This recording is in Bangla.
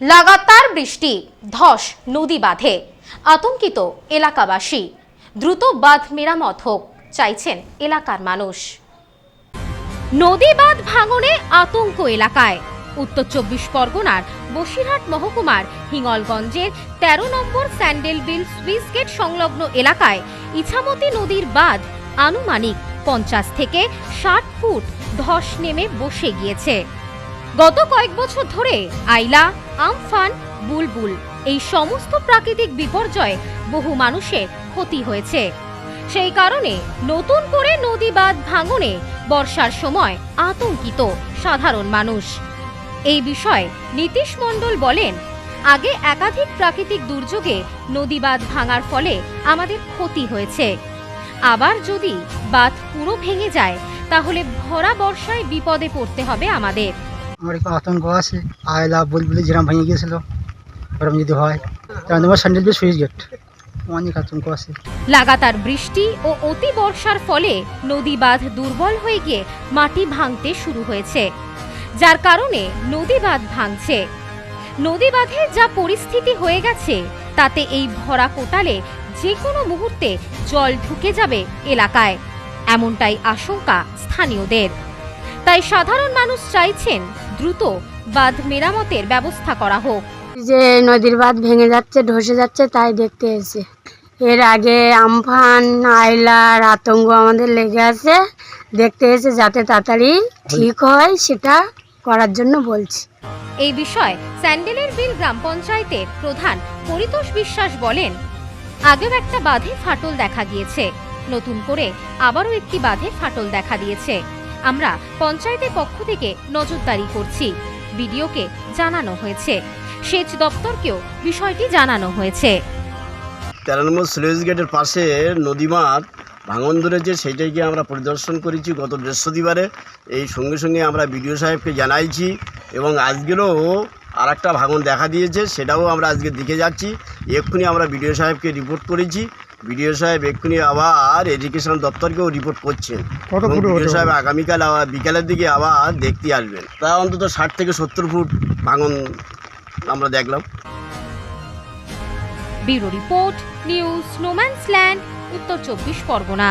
লাগাতার বৃষ্টি, ধস, নদী বাঁধে। আতঙ্কিত এলাকাবাসী, দ্রুত বাঁধ মেরামত হোক, চাইছেন এলাকার মানুষ। নদী বাঁধ ভাঙনে আতঙ্ক এলাকায়। উত্তর চব্বিশ পরগনার বসিরহাট মহকুমার হিঙ্গলগঞ্জের তেরো নম্বর স্যান্ডেল বিল সুইস গেট সংলগ্ন এলাকায় ইছামতি নদীর বাঁধ আনুমানিক পঞ্চাশ থেকে ষাট ফুট ধস নেমে বসে গিয়েছে। গত কয়েক বছর ধরে আইলা, আমফান, বুলবুল এই সমস্ত প্রাকৃতিক বিপর্যয়ে বহু মানুষের ক্ষতি হয়েছে। সেই কারণে নতুন করে নদী বাঁধ ভাঙনে বর্ষার সময় আতঙ্কিত সাধারণ মানুষ। এই বিষয়ে নীতিশ মণ্ডল বলেন, আগে একাধিক প্রাকৃতিক দুর্যোগে নদী বাঁধ ভাঙার ফলে আমাদের ক্ষতি হয়েছে। আবার যদি বাঁধ পুরো ভেঙে যায়, তাহলে ভরা বর্ষায় বিপদে পড়তে হবে আমাদের। একটু আতঙ্ক আছে আয়লা বুলবুলি যেরকম ভেঙে গিয়েছিল ওরকম যদি হয় তোমার স্যান্ডেল দিয়ে সুইচ গেট লাগাতার বৃষ্টি ও অতি বর্ষার ফলে নদী বাঁধ দুর্বল হয়ে গিয়ে মাটি ভাঙতে শুরু হয়েছে যার কারণে নদী বাঁধ ভাঙছে নদী বাঁধে যা পরিস্থিতি হয়ে গেছে তাতে এই ভরা কোটালে যে কোনো মুহূর্তে জল ঢুকে যাবে এলাকায়। এমনটাই আশঙ্কা স্থানীয়দের। তাই সাধারণ মানুষ চাইছেন দ্রুত বাঁধ মেরামতের ব্যবস্থা করা হোক। যে নদীর বাঁধ ভেঙে যাচ্ছে ধসে যাচ্ছে তাই দেখতে এসে। এর আগে আমফান আইলার আতঙ্ক আমাদের লেগে আছে। দেখতে এসে যাতে তাড়াতাড়ি ঠিক হয় সেটা করার জন্য বলছি। এই বিষয়ে স্যান্ডেলের বিল গ্রাম পঞ্চায়েতের প্রধান পরিতোষ বিশ্বাস বলেন আগেও একটা বাঁধে ফাটল দেখা গিয়েছে। নতুন করে আবারও একটি বাঁধে ফাটল দেখা দিয়েছে। আমরা পঞ্চায়েতের পক্ষ থেকে নজরদারি করছি। বিডিওকে জানানো হয়েছে। সেচ দপ্তরকেও বিষয়টি জানানো হয়েছে। তেরো নম্বর স্লুইস গেটের পাশে নদীমাত ভাঙন ধরেছে সেইটাকে আমরা পরিদর্শন করেছি গত বৃহস্পতিবারে। এই সঙ্গে সঙ্গে আমরা বিডিও সাহেবকে জানাইছি এবং আজকেরও আর একটা ভাঙন দেখা দিয়েছে, সেটাও আমরা আজকে দিকে যাচ্ছি। এক্ষুনি আমরা বিডিও সাহেবকে রিপোর্ট করেছি। বিডিও সাহেব এক্ষুনি আবার এডুকেশন দপ্তরকেও রিপোর্ট করছেন। বিডিও সাহেব আগামীকাল আবার বিকালের দিকে আবার দেখতে আসবেন। তা অন্তত ষাট থেকে সত্তর ফুট ভাঙন আমরা দেখলাম। Bureau report news no man's land Uttar Chabbish Pargana.